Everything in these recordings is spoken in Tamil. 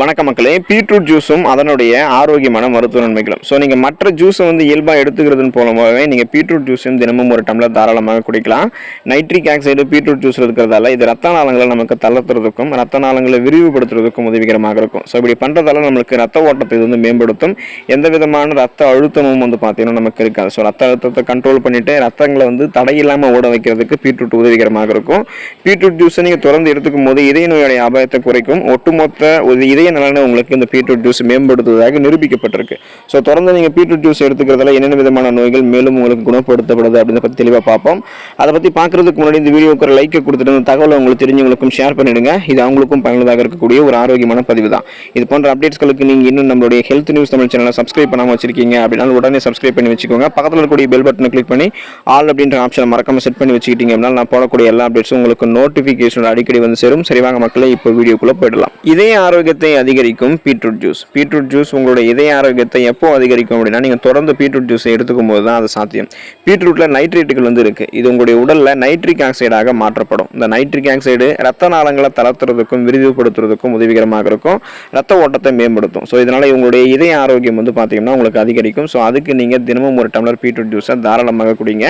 வணக்க மக்களே. பீட்ரூட் ஜூஸும் அதனுடைய ஆரோக்கியமான மருத்துவ நன்மைகளும். ஸோ நீங்கள் மற்ற ஜூஸை வந்து இயல்பாக எடுத்துக்கிறதுன்னு போலவே நீங்கள் பீட்ரூட் ஜூஸையும் தினமும் ஒரு டம்ளர் தாராளமாக குடிக்கலாம். நைட்ரிக் ஆக்சைடு பீட்ரூட் ஜூஸ் இருக்கிறதால இது ரத்த நாளங்களை நமக்கு தளர்த்துறதுக்கும் ரத்த நாளங்களை விரிவுபடுத்துறதுக்கும் உதவிகரமாக இருக்கும். ஸோ இப்படி பண்ணுறதால நம்மளுக்கு ரத்த ஓட்டத்தை இது வந்து மேம்படுத்தும். எந்த விதமான ரத்த அழுத்தமும் வந்து பார்த்தீங்கன்னா நமக்கு இருக்காது. ஸோ ரத்த அழுத்தத்தை கண்ட்ரோல் பண்ணிட்டு ரத்தங்களை வந்து தடையில்லாமல் ஓட வைக்கிறதுக்கு பீட்ரூட் உதவிகரமாக இருக்கும். பீட்ரூட் ஜூஸை நீங்கள் தொடர்ந்து எடுத்துக்கும் போது இதய நோயுடைய அபாயத்தை குறைக்கும். ஒட்டுமொத்த ஒரு இதய நலனை உங்களுக்கு இந்த பீட்ரூட் ஜூஸ் மேம்படுத்துவதாக நிரூபிக்கப்பட்டிருக்கு. ஸோ தொடர்ந்து நீங்கள் பீட்ரூட் ஜூஸ் எடுத்துக்கிறதால என்னென்ன விதமான நோய்கள் மேலும் உங்களுக்கு குணப்படுத்தப்படுது அப்படின்னு பற்றி தெளிவாக பார்ப்போம். அதை பற்றி பார்க்கறதுக்கு முன்னாடி இந்த வீடியோக்கு ஒரு லைக்கை கொடுத்துட்டு இந்த தகவலை உங்களுக்கு தெரிஞ்சவங்களுக்கும் ஷேர் பண்ணிவிடுங்க இது அவங்களுக்கும் பயனுள்ளதாக இருக்கக்கூடிய ஒரு ஆரோக்கியமான பதிவு தான். இது போன்ற அப்டேட்ஸ்களுக்கு நீங்கள் இன்னும் நம்மளுடைய ஹெல்த் நியூஸ் தமிழ் சேனலை சப்ஸ்கிரைப் பண்ணாமல் வச்சிருக்கீங்க அப்படின்னா உடனே சப்ஸ்கிரைப் பண்ணி வச்சுக்கோங்க. பக்கத்தில் இருக்கக்கூடிய பெல் பட்டனை கிளிக் பண்ணி ஆல் அப்படின்ற ஆப்ஷனை மறக்காம செட் பண்ணி வச்சுக்கிட்டீங்க அப்படின்னா நான் போடக்கூடிய எல்லா அப்டேட்ஸும் உங்களுக்கு நோட்டிஃபிகேஷன் அடிக்கடி வந்து சேரும். சரிவாங்க மக்களே இப்போ வீடியோக்குள்ளே போயிடலாம். இதே ஆரோக்கியத்தை அதிகரிக்கும் பீட்ரூட் ஜூஸ். பீட்ரூட் ஜூஸ் உங்களுடைய இதய ஆரோக்கியத்தை எப்போ அதிகரிக்கும் அப்படின்னா நீங்கள் தொடர்ந்து பீட்ரூட் ஜூஸை எடுத்துக்கும் போது தான் அது சாத்தியம். பீட்ரூட்டில் நைட்ரேட்டுகள் வந்து இருக்குது இது உங்களுடைய உடலில் நைட்ரிக் ஆக்சைடாக மாற்றப்படும். இந்த நைட்ரிக் ஆக்சைடு ரத்த நாளங்களை தளர்த்துறதுக்கும் விரிவுபடுத்துறதுக்கும் உதவிகரமாக இருக்கும். ரத்த ஓட்டத்தை மேம்படுத்தும். ஸோ இதனால் உங்களுடைய இதய ஆரோக்கியம் வந்து பார்த்தீங்கன்னா உங்களுக்கு அதிகரிக்கும். ஸோ அதுக்கு நீங்கள் தினமும் ஒரு டம்ளர் பீட்ரூட் ஜூஸை தாராளமாக குடிங்க.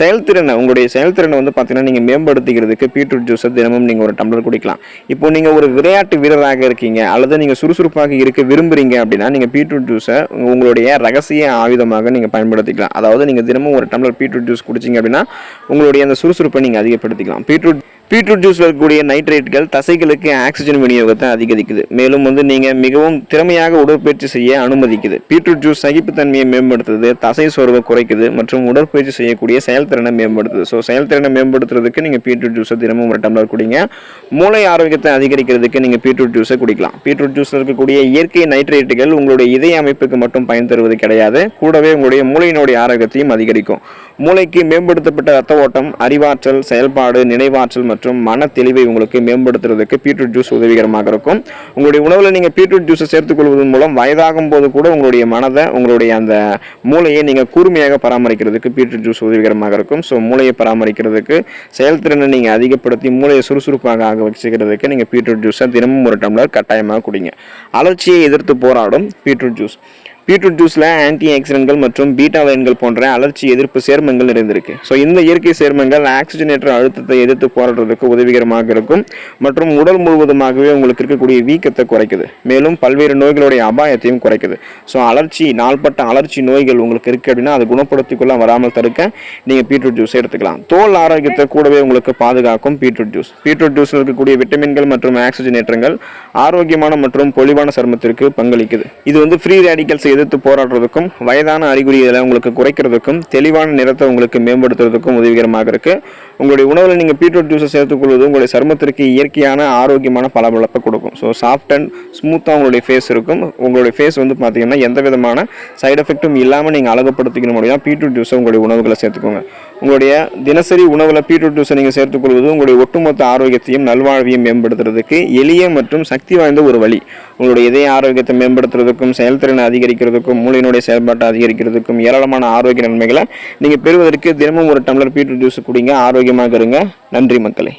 செயல்திறனை உங்களுடைய செயல்திறனை வந்து பார்த்தீங்கன்னா நீங்கள் மேம்படுத்திக்கிறதுக்கு பீட்ரூட் ஜூஸை தினமும் நீங்கள் ஒரு டம்ளர் குடிக்கலாம். இப்போ நீங்கள் ஒரு விளையாட்டு வீரராக இருக்கீங்க அல்லது நீங்கள் சுறுசுறுப்பாக இருக்க விரும்புறீங்க அப்படின்னா நீங்கள் பீட்ரூட் ஜூஸை உங்களுடைய ரகசிய ஆயுதமாக நீங்கள் பயன்படுத்திக்கலாம். அதாவது நீங்கள் தினமும் ஒரு டம்ளர் பீட்ரூட் ஜூஸ் குடிச்சிங்க அப்படின்னா உங்களுடைய அந்த சுறுசுறுப்பை நீங்கள் அதிகப்படுத்திக்கலாம். பீட்ரூட் பீட்ரூட் ஜூஸில் இருக்கக்கூடிய நைட்ரேட்கள் தசைகளுக்கு ஆக்சிஜன் விநியோகத்தை அதிகரிக்குது. மேலும் வந்து நீங்கள் மிகவும் திறமையாக உடற்பயிற்சி செய்ய அனுமதிக்குது. பீட்ரூட் ஜூஸ் சகிப்புத்தன்மையை மேம்படுத்துது தசை சோர்வை குறைக்குது மற்றும் உடற்பயிற்சி செய்யக்கூடிய செயல்திறனை மேம்படுத்துது. ஸோ செயல்திறனை மேம்படுத்துறதுக்கு நீங்கள் பீட்ரூட் ஜூஸை தினமும் ஒரு டம்ளர் குடிங்க. மூளை ஆரோக்கியத்தை அதிகரிக்கிறதுக்கு நீங்கள் பீட்ரூட் ஜூஸை குடிக்கலாம். பீட்ரூட் ஜூஸில் இருக்கக்கூடிய இயற்கை நைட்ரேட்டுகள் உங்களுடைய இதய அமைப்புக்கு மட்டும் பயன் தருவது கிடையாது. கூடவே உங்களுடைய மூளையினுடைய ஆரோக்கியத்தையும் அதிகரிக்கும். மூளைக்கு மேம்படுத்தப்பட்ட ரத்த ஓட்டம் அறிவாற்றல் செயல்பாடு நினைவாற்றல் மற்றும் மற்றும் மன தெளிவை உங்களுக்கு மேம்படுத்துறதுக்கு பீட்ரூட் ஜூஸ் உதவிகரமாக இருக்கும். உங்களுடைய உணவில் நீங்கள் பீட்ரூட் ஜூஸை சேர்த்துக்கொள்வதன் மூலம் வயதாகும் போது கூட உங்களுடைய மனதை உங்களுடைய அந்த மூளையை நீங்கள் கூர்மையாக பராமரிக்கிறதுக்கு பீட்ரூட் ஜூஸ் உதவிகரமாக இருக்கும். ஸோ மூளையை பராமரிக்கிறதுக்கு செயல்திறனை நீங்கள் அதிகப்படுத்தி மூளையை சுறுசுறுப்பாக ஆக வச்சுக்கிறதுக்கு நீங்கள் பீட்ரூட் ஜூஸை தினமும் ஒரு டம்ளர் கட்டாயமாக குடிங்க. அலர்ச்சியை எதிர்த்து போராடும் பீட்ரூட் ஜூஸ். பீட்ரூட் ஜூஸில் ஆன்டி ஆக்சிடென்ட்கள் மற்றும் பீட்டா லைன்கள் போன்ற அலர்ச்சி எதிர்ப்பு சேர்மங்கள் நிறைந்திருக்கு. ஸோ இந்த இயற்கை சேர்மங்கள் ஆக்சிஜனேற்ற அழுத்தத்தை எதிர்த்து போராடுறதுக்கு உதவிகரமாக இருக்கும். மற்றும் உடல் முழுவதுமாகவே உங்களுக்கு இருக்கக்கூடிய வீக்கத்தை குறைக்குது. மேலும் பல்வேறு நோய்களுடைய அபாயத்தையும் குறைக்குது. ஸோ அலர்ச்சி நாள்பட்ட அலர்ச்சி நோய்கள் உங்களுக்கு இருக்குது அப்படின்னா அதை குணப்படுத்திக்கொள்ள வராமல் தடுக்க நீங்கள் பீட்ரூட் ஜூஸ் எடுத்துக்கலாம். தோல் ஆரோக்கியத்தை கூடவே உங்களுக்கு பாதுகாக்கும் பீட்ரூட் ஜூஸ். பீட்ரூட் ஜூஸில் இருக்கக்கூடிய விட்டமின்கள் மற்றும் ஆக்சிஜனேற்றங்கள் ஆரோக்கியமான மற்றும் பொலிவான சருமத்திற்கு பங்களிக்குது. இது வந்து ஃப்ரீ ரேடிக்கல்ஸ் எதிர்த்து போராடுறதுக்கும் வயதான அறிகுறிகளை உங்களுக்கு குறைக்கிறதுக்கும் தெளிவான நிறத்தை உங்களுக்கு மேம்படுத்துறதுக்கும் உதவிகரமாக இருக்கு. உங்களுடைய உணவில் நீங்கள் பீட்ரூட் ஜூஸை சேர்த்துக்கொள்வது உங்களுடைய சருமத்திற்கு இயற்கையான ஆரோக்கியமான பளபளப்பை கொடுக்கும். ஸோ சாஃப்ட் அண்ட் ஸ்மூத்தாக உங்களுடைய ஃபேஸ் இருக்கும். உங்களுடைய ஃபேஸ் வந்து பார்த்தீங்கன்னா எந்த விதமான சைடு எஃபெக்ட்டும் இல்லாமல் நீங்கள் அழகுப்படுத்திக்கணும் முடியும் பீட்ரூட் ஜூஸை உங்களுடைய உணவுகளை சேர்த்துக்கோங்க. உங்களுடைய தினசரி உணவில் பீட்ரூட் ஜூஸை நீங்கள் சேர்த்துக்கொள்வது உங்களுடைய ஒட்டுமொத்த ஆரோக்கியத்தையும் நல்வாழ்வையும் மேம்படுத்துறதுக்கு எளிய மற்றும் சக்தி வாய்ந்த ஒரு வழி. உங்களுடைய இதய ஆரோக்கியத்தை மேம்படுத்துறதுக்கும் செயல்திறனை அதிகரிக்கிறதுக்கும் மூளையினுடைய செயல்பாட்டை அதிகரிக்கிறதுக்கும் ஏராளமான ஆரோக்கிய நன்மைகளை நீங்கள் பெறுவதற்கு தினமும் ஒரு டம்ளர் பீட்ரூட் ஜூஸ் குடிங்க. ஆரோக்கியமாக இருங்க. நன்றி மக்களே.